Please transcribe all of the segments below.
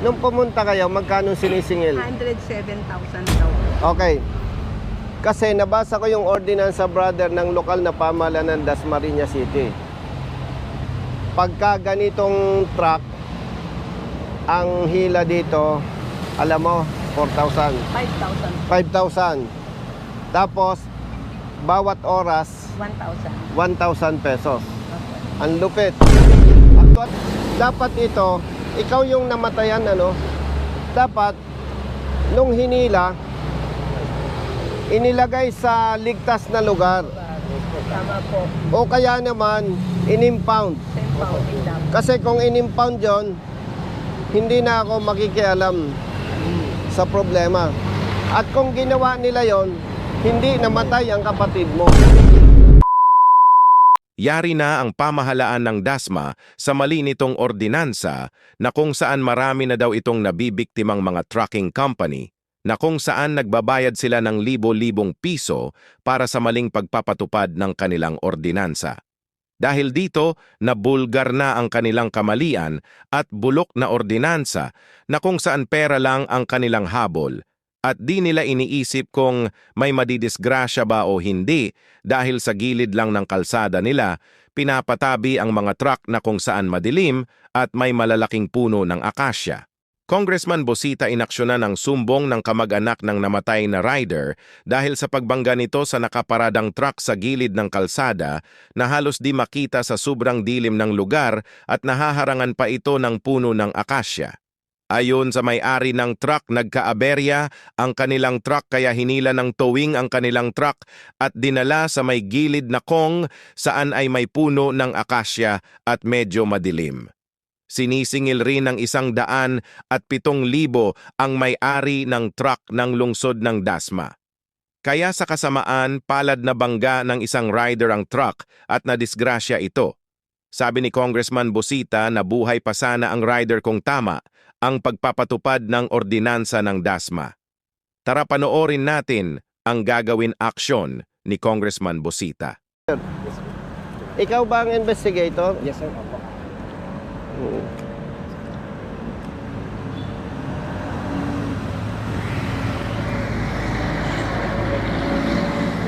Nung pumunta kayo, magkano sinisingil? 107,000 daw. Okay. Kasi nabasa ko yung ordinance sa brother ng lokal na pamahalaan ng Dasmariñas City. Pagka ganitong truck, ang hila dito, alam mo, 4,000. 5,000. 5,000. Tapos, bawat oras, 1,000. 1,000 pesos. Okay. Ang lupit. Actual, dapat ito, ikaw yung namatayan, ano? Dapat, nung hinila, inilagay sa ligtas na lugar. Tama po. O kaya naman, inimpound. 10 pounding daw. Kasi kung inimpound yon, hindi na ako makikialam sa problema. At kung ginawa nila yon, hindi namatay ang kapatid mo. Yari na ang pamahalaan ng DASMA sa mali nitong ordinansa na kung saan marami na daw itong nabibiktimang mga trucking company na kung saan nagbabayad sila ng libo-libong piso para sa maling pagpapatupad ng kanilang ordinansa. Dahil dito, nabulgar na ang kanilang kamalian at bulok na ordinansa na kung saan pera lang ang kanilang habol at di nila iniisip kung may madidisgrasya ba o hindi dahil sa gilid lang ng kalsada nila, pinapatabi ang mga truck na kung saan madilim at may malalaking puno ng akasya. Congressman Bosita inaksyonan ang sumbong ng kamag-anak ng namatay na rider dahil sa pagbangga nito sa nakaparadang truck sa gilid ng kalsada na halos di makita sa sobrang dilim ng lugar at nahaharangan pa ito ng puno ng akasya. Ayon sa may-ari ng truck, nagkaaberya ang kanilang truck kaya hinila ng towing ang kanilang truck at dinala sa may gilid na kong saan ay may puno ng akasya at medyo madilim. Sinisingil rin ng isang daan at pitong libo ang may-ari ng truck ng lungsod ng Dasma. Kaya sa kasamaan, palad na bangga ng isang rider ang truck at nadisgrasya ito. Sabi ni Congressman Bosita na buhay pa sana ang rider kung tama ang pagpapatupad ng ordinansa ng DASMA. Tara panoorin natin ang gagawin aksyon ni Congressman Bosita. Ikaw ba ang investigator? Yes, sir. Opo. Oo.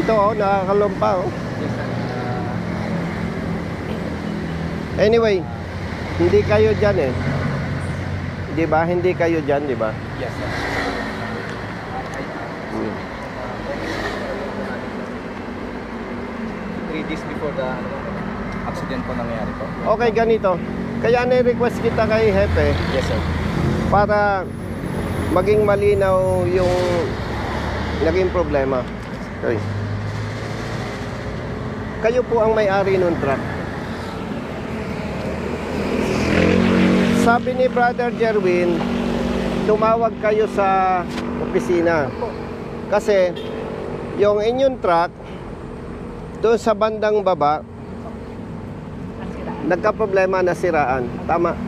Ito oh, nakakalumpa oh. Yes, sir. Anyway, hindi kayo dyan eh. Di ba? Hindi kayo dyan, di ba? yes, sir. Hmm. Three days before the ano, accident po nangyari po. Okay, ganito. Kaya na-request kita kay Hepe Yes, sir. para maging malinaw yung naging problema. Okay. Kayo po ang may-ari ng truck. Sabi ni Brother Jerwin, tumawag kayo sa opisina. Kasi yung inyong truck, doon sa bandang baba, nagka-problema na siraan. Tama.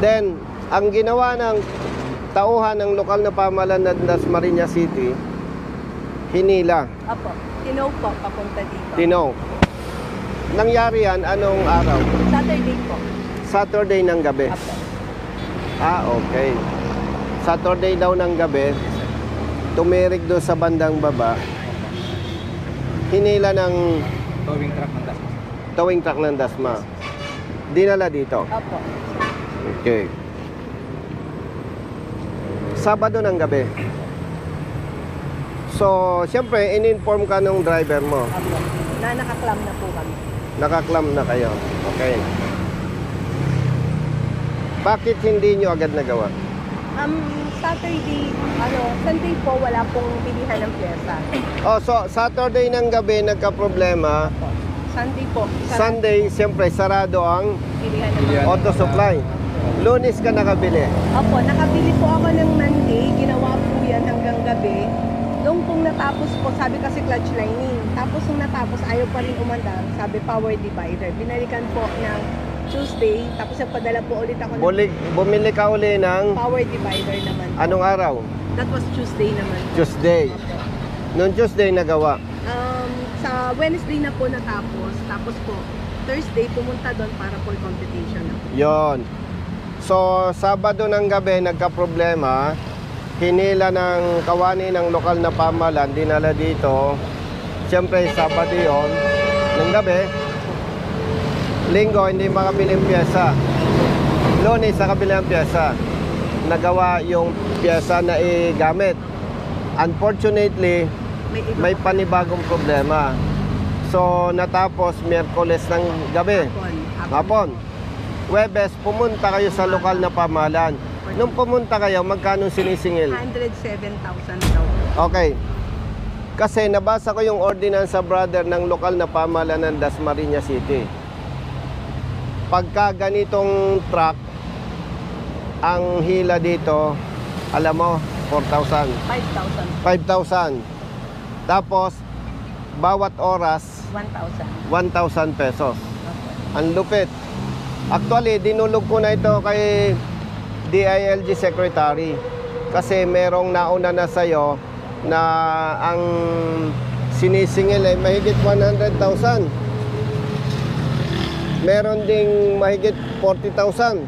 Then, ang ginawa ng tauhan ng lokal na pamahalaan ng Dasmariñas City, hinila, Apo. Tinaw po, papunta dito. tinaw. Nangyari yan anong araw? Saturday po. Saturday ng gabi. Apo. Ah, okay. Saturday daw ng gabi, tumirik doon sa bandang baba, hinila ng Towing truck ng DASMA. towing truck ng Dasma. Dinala dito. Apo. Okay. Sabado ng gabi. So, siyempre, in-inform ka nung driver mo. Apo. Na nakaklam na po kami. Nakaklam na kayo. Okay. Bakit hindi nyo agad nagawa? Um, Saturday, ano, Sunday po, wala pong pilihan ng pyesa. Oh, so, Saturday ng gabi, nagka-problema. Sunday po. sarap Sunday, siyempre, sarado ang Pilihan ng auto supply. Lunes ka nakabili. Opo, nakabili po ako ng Monday, ginawa po yan hanggang gabi. Nung pong natapos po, sabi kasi clutch lining. Tapos nung natapos, ayaw pa rin umandar, sabi power divider. Binalikan po ng Tuesday, tapos nagpadala po ulit ako Buli, bumili ka uli ng power divider naman. po. anong araw? That was Tuesday naman. po. Tuesday. Opo. Noong Tuesday nagawa. Um, sa Wednesday na po natapos, tapos po, Thursday pumunta doon para for computation na po. Yon. So, Sabado ng gabi, nagka-problema. Hinila ng kawani ng lokal na pamalan, dinala dito. Siyempre, Sabado yon ng gabi. Linggo, hindi makabiling pyesa. Lunes, sa kabilang pyesa. Nagawa yung pyesa na igamit. Unfortunately, May iba may pa panibagong problema. So, natapos Miyerkules ng gabi. hapon. Webes, pumunta kayo sa lokal na pamahalaan. Nung pumunta kayo, magkano sinisingil? 107,000 daw. Okay. Kasi nabasa ko yung ordinansa brother ng lokal na pamahalaan ng Dasmariñas City. Pagka ganitong truck, ang hila dito, alam mo, 4,000. 5,000. 5,000. Tapos, bawat oras, 1,000. 1,000 pesos. Ang lupit. Actually, dinulog ko na ito kay DILG Secretary. Kasi merong nauna na sa'yo na ang sinisingil ay mahigit 100,000. Meron ding mahigit 40,000.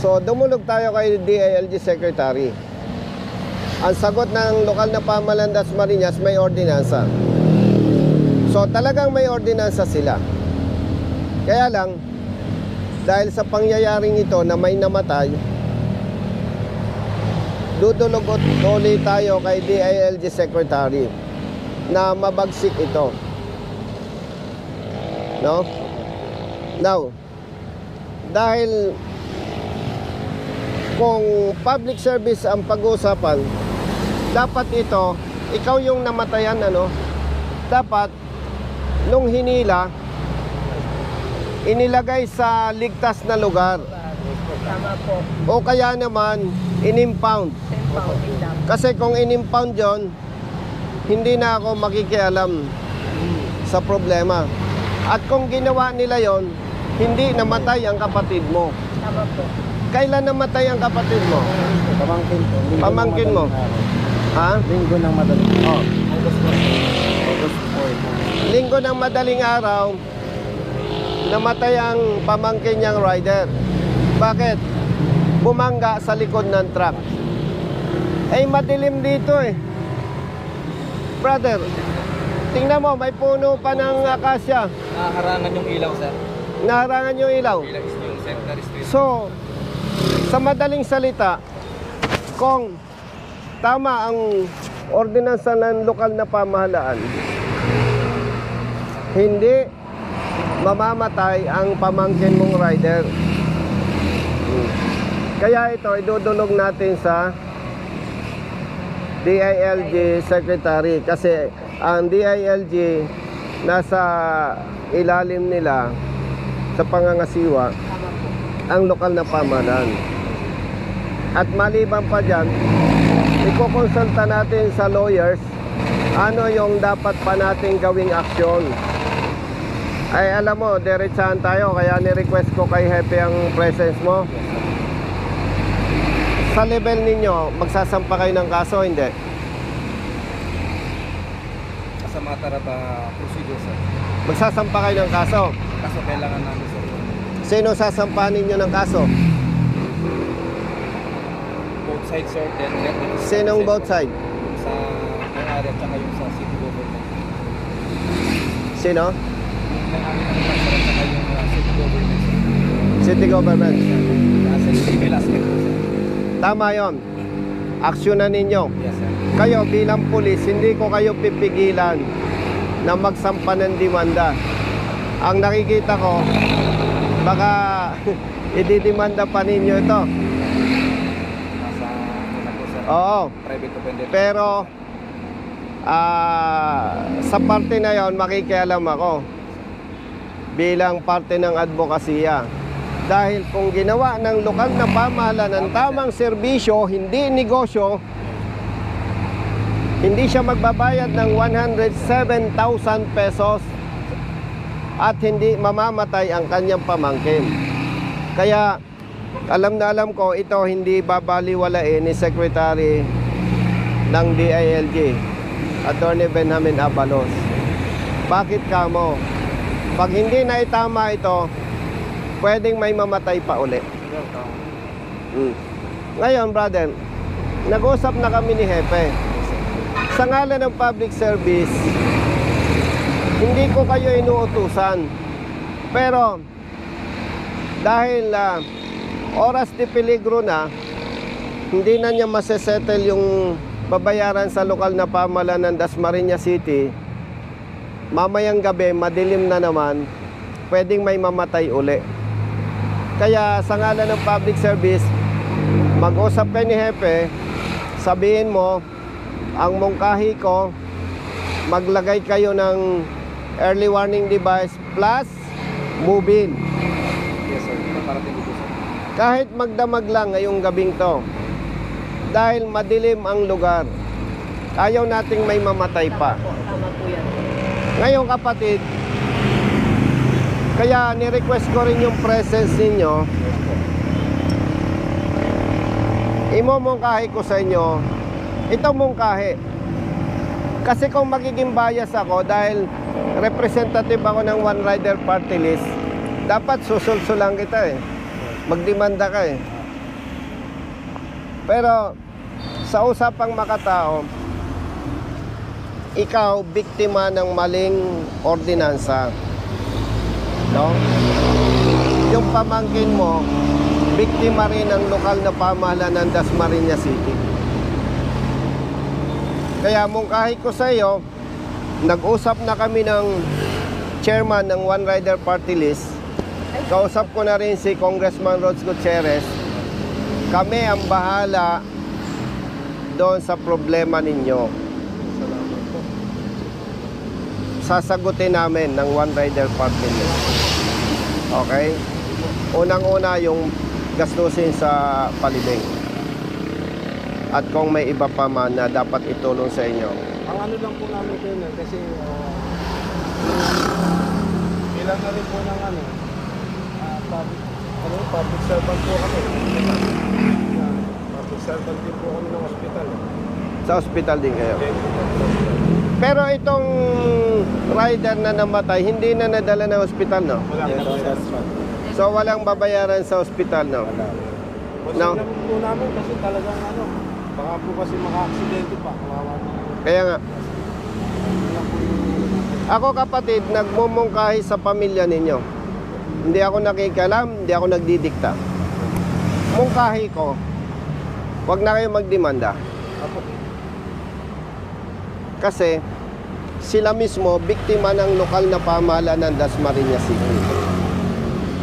So, dumulog tayo kay DILG Secretary. Ang sagot ng lokal na pamahalaan das Marinas may ordinansa. So talagang may ordinansa sila. Kaya lang, dahil sa pangyayaring ito na may namatay, dudulugot ulit tayo kay DILG Secretary na mabagsik ito. No? Now, dahil kung public service ang pag-uusapan, dapat ito, ikaw yung namatayan, ano? Dapat, nung hinila, inilagay sa ligtas na lugar. Tama po. O kaya naman, inimpound. 10 pounding daw. Kasi kung inimpound yon, hindi na ako makikialam sa problema. At kung ginawa nila yon, hindi namatay ang kapatid mo. Tama po. Kailan namatay ang kapatid mo? Pamangkin ko. Linggo Pamangkin ng mo? madaling araw. Ha? Linggo ng madaling Oh. August 4. August 4. Linggo ng madaling araw, namatay ang pamangkin niyang rider. Bakit? Bumangga sa likod ng truck. Eh, madilim dito eh. Brother, tingnan mo, may puno pa ng akasya. Naharangan yung ilaw, sir. Naharangan yung ilaw. Ilaw is yung center street. So, sa madaling salita, kung tama ang ordinansa ng lokal na pamahalaan, hindi mamamatay ang pamangkin mong rider. Kaya ito, idudulog natin sa DILG Secretary kasi ang DILG nasa ilalim nila sa pangangasiwa ang lokal na pamahalaan. At maliban pa dyan, ikukonsulta natin sa lawyers ano yung dapat pa nating gawing aksyon. Ay alam mo, diretsahan tayo kaya ni-request ko kay Hepe ang presence mo. Sa level ninyo, magsasampa kayo ng kaso, hindi? Sa mga tarata procedure, sir. Magsasampa kayo ng kaso. Kaso kailangan namin, sir, Sino sasampahan ninyo ng kaso? both sides, sir. Then, then, then Sinong both side? Sa may-ari at saka yung sa city government. Sino? Uh, city government. City civil aspect. Tama yon. Aksyonan ninyo. Yes, sir. Kayo bilang pulis, hindi ko kayo pipigilan na magsampa ng demanda. Ang nakikita ko, baka ididimanda pa ninyo ito. Nasa, na. Oo. Private offender. Pero, ah, sa parte na yon makikialam ako bilang parte ng advokasya. Dahil kung ginawa ng lokal na pamahalaan ng tamang serbisyo, hindi negosyo, hindi siya magbabayad ng 107,000 pesos at hindi mamamatay ang kanyang pamangkin. Kaya alam na alam ko ito hindi babaliwalain ni Secretary ng DILG, Attorney Benjamin Abalos. Bakit kamo? Pag hindi na itama ito, pwedeng may mamatay pa uli. Mm. Ngayon, brother, nag-usap na kami ni Hepe. Sa ngalan ng public service, hindi ko kayo inuutusan. Pero, dahil ah, oras de peligro na, hindi na niya masesettle yung babayaran sa lokal na pamahalaan ng Dasmariñas City, mamayang gabi, madilim na naman, pwedeng may mamatay uli. Kaya sa ngalan ng public service, mag-usap kayo ni Hepe, sabihin mo, ang mungkahi ko, maglagay kayo ng early warning device plus move-in. Yes, sir. Paparating dito, sir. Kahit magdamag lang ngayong gabing to, dahil madilim ang lugar, ayaw nating may mamatay pa. Po, tama po yan. Ngayon kapatid, kaya ni-request ko rin yung presence ninyo. Imomongkahi ko sa inyo, ito mongkahi. Kasi kung magiging bias ako dahil representative ako ng One Rider Party List, dapat susulsulan kita eh. Magdemanda ka eh. Pero sa usapang makatao, ikaw biktima ng maling ordinansa. No? Yung pamangkin mo, biktima rin ng lokal na pamahalaan ng Dasmariñas City. Kaya mungkahi ko sa iyo, nag-usap na kami ng chairman ng One Rider Party List. Kausap ko na rin si Congressman Rods Gutierrez. Kami ang bahala doon sa problema ninyo. Salamat po. Sasagutin namin ng One Rider Party List. Okay? Unang-una yung gastusin sa palibing. At kung may iba pa man na dapat itulong sa inyo. Ang ano lang po namin na kasi uh, ilan na rin po ng ano, ah, public, ano, public servant po kami. Ah, public servant din po kami ng hospital. Sa ospital din kayo. Then, Pero itong rider na namatay, hindi na nadala ng ospital, no? wala yes. So walang babayaran sa ospital, no? Wala. Kasi No. po namin kasi talagang ano, baka po kasi maka-aksidente pa. Kawawa na. Kaya nga, ako kapatid, nagmumungkahi sa pamilya ninyo. Hindi ako nakikialam, hindi ako nagdidikta. Mungkahi ko, wag na kayo magdemanda. Kasi sila mismo biktima ng lokal na pamahalaan ng Dasmariñas City.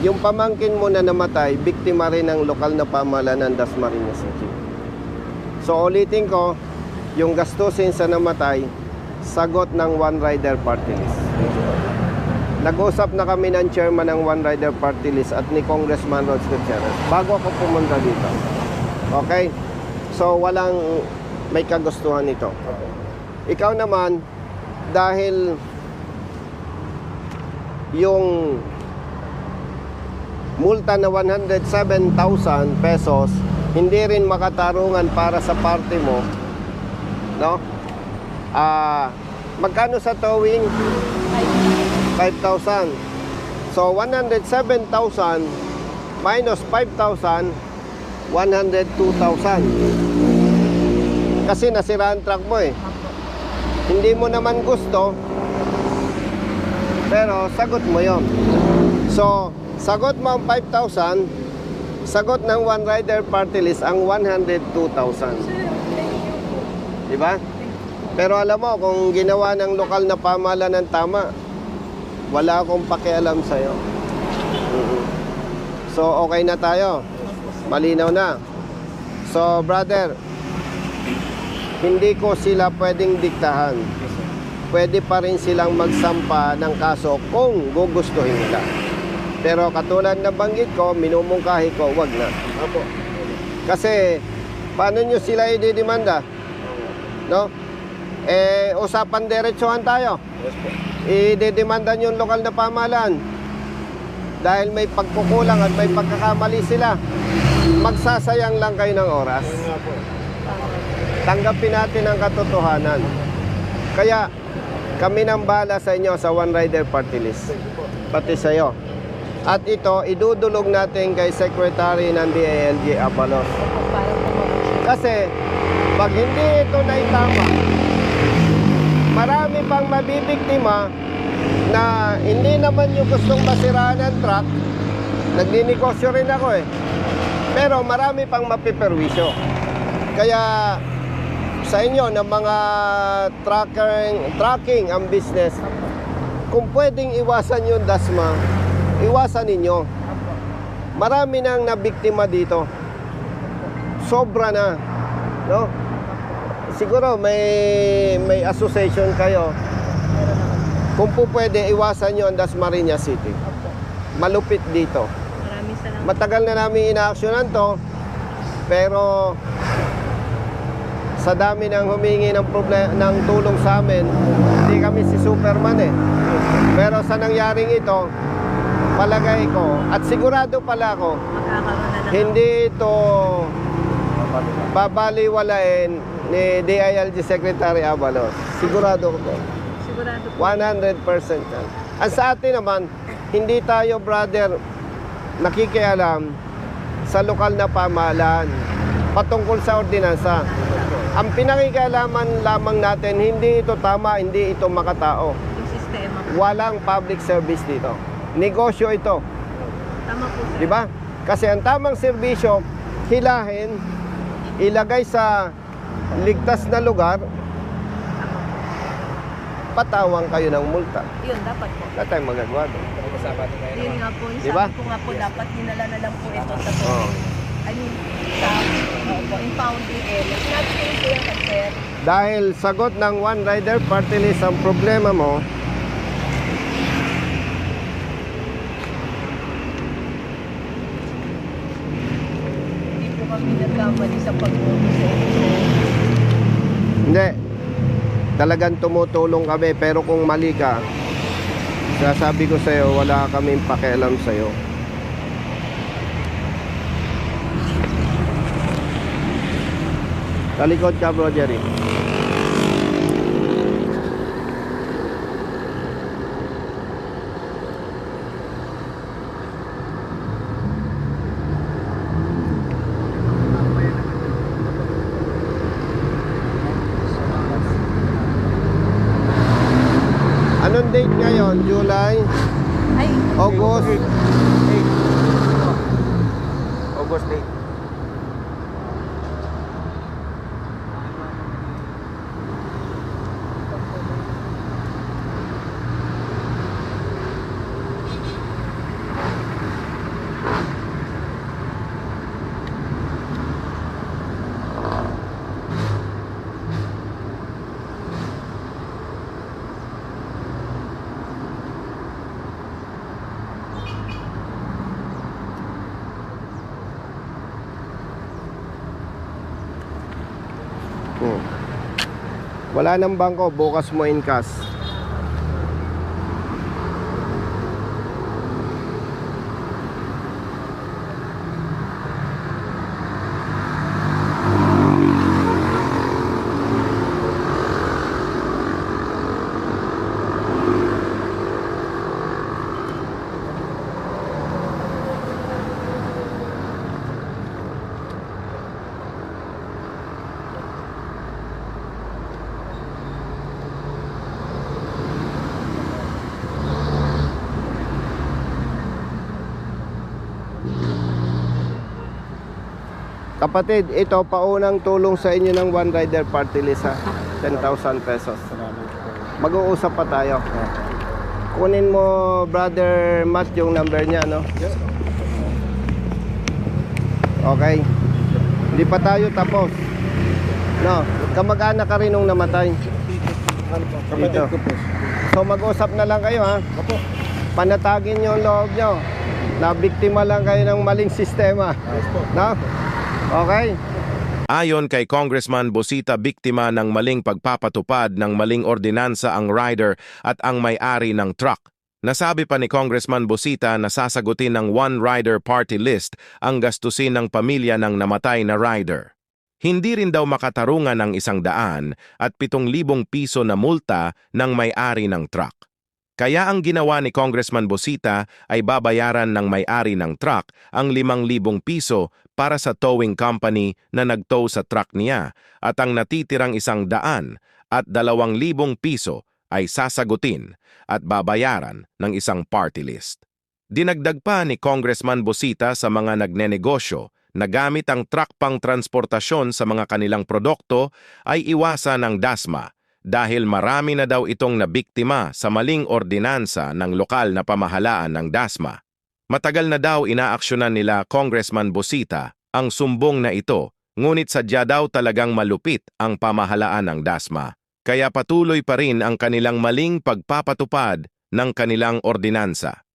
Yung pamangkin mo na namatay, biktima rin ng lokal na pamahalaan ng Dasmariñas City. So ulitin ko, yung gastusin sa namatay, sagot ng One Rider Party List. Nag-usap na kami ng chairman ng One Rider Party List at ni Congressman Rods Gutierrez bago ako pumunta dito. Okay? So walang may kagustuhan ito. Ikaw naman, dahil yung multa na 107,000 pesos, hindi rin makatarungan para sa party mo, no? Ah, magkano sa towing? 5,000. So 107,000 minus 5,000, 102,000. Kasi nasira ang truck mo eh. Hindi mo naman gusto, pero sagot mo yon. So, sagot mo ang 5,000, sagot ng One Rider Party List ang 102,000. Di ba? Pero alam mo, kung ginawa ng lokal na pamahalaan ng tama, wala akong pakialam sa'yo. Mhm. So, okay na tayo. Malinaw na. So, brother, hindi ko sila pwedeng diktahan. Pwede pa rin silang magsampa ng kaso kung gugustuhin nila. Pero katulad na banggit ko, minumungkahi ko, wag na. apo. Kasi, paano nyo sila ididimanda? No? Eh, usapan diretsuhan tayo. Yes po. Ididimanda nyo yung lokal na pamahalaan. Dahil may pagkukulang at may pagkakamali sila. Magsasayang lang kayo ng oras. Po. Tanggapin natin ang katotohanan. Kaya, kami nang bahala sa inyo sa One Rider Party List. Pati sa iyo. At ito, idudulog natin kay Secretary ng DILG Abalos. Kasi, pag hindi ito naitama, marami pang mabibiktima na hindi naman yung gustong masiraan ng truck. Nagninegosyo rin ako eh. Pero marami pang mapiperwisyo. Kaya sa inyo na mga tracking, tracking ang business, kung pwedeng iwasan yung dasma, iwasan ninyo. Marami nang nabiktima dito. Sobra na. No? Siguro may may association kayo. Kung po pwede, iwasan nyo ang Dasmariñas City. Malupit dito. Maraming salamat. Matagal na namin inaaksyonan to, pero sa dami ng humingi ng, problem, ng tulong sa amin, hindi kami si Superman eh. Pero sa nangyaring ito, palagay ko, at sigurado pala ako, hindi ito babaliwalain ni DILG Secretary Abalos. Sigurado ko to. sigurado po. 100% yan. Ang sa atin naman, hindi tayo, brother, nakikialam sa lokal na pamahalaan patungkol sa ordinansa. Ang pinakikialaman lamang natin, hindi ito tama, hindi ito makatao. Yung sistema. Walang public service dito. Negosyo ito, Tama po, sir. di ba? Kasi ang tamang serbisyo, hilahin, ilagay sa ligtas na lugar, patawang kayo ng multa. Yun, dapat po. Wala tayong magagawa doon. Yun nga po. Yung Di ba? sabi ko nga po, dapat dinala na lang po ito sa. COVID. I mean, sa opo, impounding area. Sinabi ko Dahil sagot ng One Rider Party List ang problema mo, Hindi po kami nagkamali sa pag-uwi sa inyo. hindi. Talagang tumutulong kami pero kung mali ka, sasabi ko sa'yo, wala kaming pakialam sa'yo. Talikod ka, bro, Jerry. Anong date ngayon? July? Ay, August? August 8. Hmm. Wala nang bangko, bukas mo in cash. Kapatid, ito paunang tulong sa inyo ng One Rider Party List ha. 10,000 pesos. Mag-uusap pa tayo. Kunin mo, brother Matt, yung number niya, no? Okay. Hindi pa tayo tapos. No, kamag-anak ka rin nung namatay. Dito. So mag-usap na lang kayo ha. Panatagin niyo ang loob niyo. Na biktima lang kayo ng maling sistema. No? Okay? Ayon kay Congressman Bosita, biktima ng maling pagpapatupad ng maling ordinansa ang rider at ang may-ari ng truck. Nasabi pa ni Congressman Bosita na sasagutin ng One Rider Party List ang gastusin ng pamilya ng namatay na rider. Hindi rin daw makatarungan ng isang daan at pitong libong piso na multa ng may-ari ng truck. Kaya ang ginawa ni Congressman Bosita ay babayaran ng may-ari ng truck ang 5,000 piso para sa towing company na nagtow sa truck niya at ang natitirang isang daan at 2,000 piso ay sasagutin at babayaran ng isang party list. Dinagdag pa ni Congressman Bosita sa mga nagnenegosyo na gamit ang truck pang transportasyon sa mga kanilang produkto ay iwasan ng DASMA dahil marami na daw itong nabiktima sa maling ordinansa ng lokal na pamahalaan ng DASMA. Matagal na daw inaaksyonan nila Congressman Bosita ang sumbong na ito, ngunit sadya daw talagang malupit ang pamahalaan ng DASMA. Kaya patuloy pa rin ang kanilang maling pagpapatupad ng kanilang ordinansa.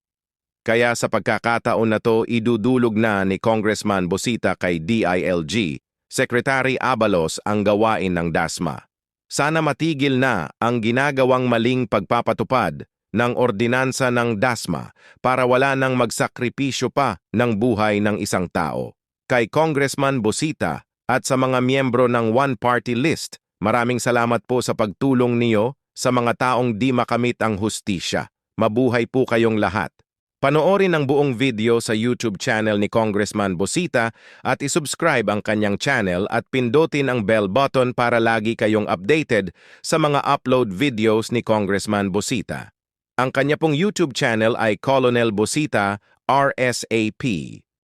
Kaya sa pagkakataon na to, idudulog na ni Congressman Bosita kay DILG, Secretary Abalos ang gawain ng DASMA. Sana matigil na ang ginagawang maling pagpapatupad ng ordinansa ng DASMA para wala nang magsakripisyo pa ng buhay ng isang tao. Kay Congressman Bosita at sa mga miyembro ng One Party List, maraming salamat po sa pagtulong niyo sa mga taong di makamit ang hustisya. Mabuhay po kayong lahat. Panoorin ang buong video sa YouTube channel ni Congressman Bosita at isubscribe ang kanyang channel at pindutin ang bell button para lagi kayong updated sa mga upload videos ni Congressman Bosita. Ang kanya pong YouTube channel ay Colonel Bosita RSAP.